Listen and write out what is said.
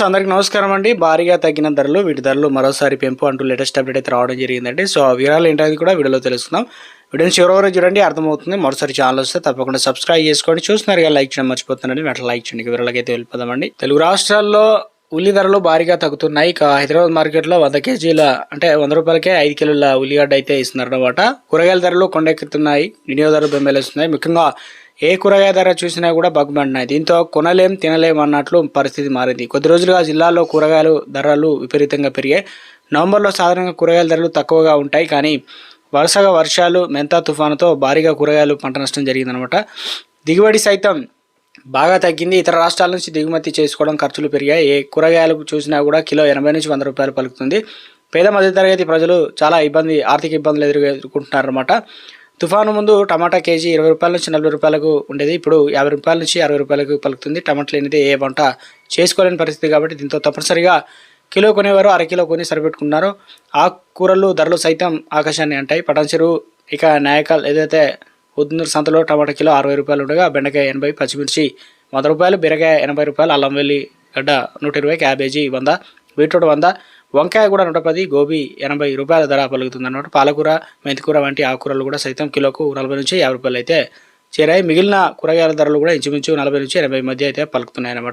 Friends అందరికీ నమస్కారం అండి. భారీగా తగ్గిన ధరలు వీటి ధరలు మరోసారి పెంపు అంటూ లేటెస్ట్ అప్డేట్ అయితే రావడం జరిగిందండి. సో ఆ వివరాలు ఏంటనేది కూడా వీడియోలో తెలుసుకుందాం. వీడియోని చివరి చూడండి అర్థమవుతుంది. మరోసారి ఛానల్ వస్తే తప్పకుండా సబ్స్క్రైబ్ చేసుకోండి. చూస్తున్నారు లైక్ చేయడం మర్చిపోతున్నారండి వెంటనే లైక్ చేయండి. వివరాలకైతే వెళ్ళిపోదామండి. తెలుగు రాష్ట్రాల్లో ఉల్లి ధరలు భారీగా తగ్గుతున్నాయి. ఇక హైదరాబాద్ మార్కెట్లో వంద కేజీల అంటే వంద రూపాయలకే ఐదు కిలోల ఉల్లిగడ్డ అయితే ఇస్తున్నారు అనమాట కూరగాయల ధరలు కొండెక్కుతున్నాయి. వినియోగదారులు బెంబేలేస్తున్నాయి. ముఖ్యంగా ఏ కూరగాయ ధర చూసినా కూడా బగ్గుమంటున్నాయి. దీంతో కొనలేం తినలేం అన్నట్లు పరిస్థితి మారింది. కొద్ది రోజులుగా జిల్లాలో కూరగాయలు ధరలు విపరీతంగా పెరిగాయి. నవంబర్లో సాధారణంగా కూరగాయల ధరలు తక్కువగా ఉంటాయి. కానీ వరుసగా వర్షాలు మెంతా తుఫానుతో భారీగా కూరగాయలు పంట నష్టం జరిగిందనమాట దిగుబడి సైతం బాగా తగ్గింది. ఇతర రాష్ట్రాల నుంచి దిగుమతి చేసుకోవడం ఖర్చులు పెరిగాయి. ఏ కూరగాయలు చూసినా కూడా కిలో ఎనభై నుంచి వంద రూపాయలు పలుకుతుంది. పేద మధ్యతరగతి ప్రజలు చాలా ఇబ్బంది ఆర్థిక ఇబ్బందులు ఎదురు ఎదుర్కొంటున్నారన్నమాట. తుఫాను ముందు టమాటా కేజీ ఇరవై రూపాయల నుంచి నలభై రూపాయలకు ఉండేది. ఇప్పుడు యాభై రూపాయల నుంచి అరవై రూపాయలకు పలుకుతుంది. టమాటా లేనిదే ఏ వంట చేసుకోలేని పరిస్థితి కాబట్టి దీంతో తప్పనిసరిగా కిలో కొనేవారు అర కిలో కొని సరిపెట్టుకున్నారు ఆకుకూరలు ధరలు సైతం ఆకాశాన్ని అంటాయి. పటాన్చెరు ఇక నాయకాలు ఏదైతే ఉద్నూరు సంతలో టమాటా కిలో అరవై రూపాయలు ఉండగా బెండకాయ ఎనభై పచ్చిమిర్చి వంద రూపాయలు బీరకాయ ఎనభై రూపాయలు అల్లం వెల్లి గడ్డ నూట ఇరవై క్యాబేజీ వంద బీట్రూట్ వంద వంకాయ కూడా నూట పది గోబీ ఎనభై రూపాయల ధర పలుకుతుంది అన్నమాట పాలకూర మెంతికూర వంటి ఆకుకూరలు కూడా సైతం కిలోకు నలభై నుంచి యాభై రూపాయలు అయితే చేరాయి. మిగిలిన కూరగాయల ధరలు కూడా ఇంచుమించు నలభై నుంచి ఎనభై మధ్య అయితే పలుకుతున్నాయి అన్నమాట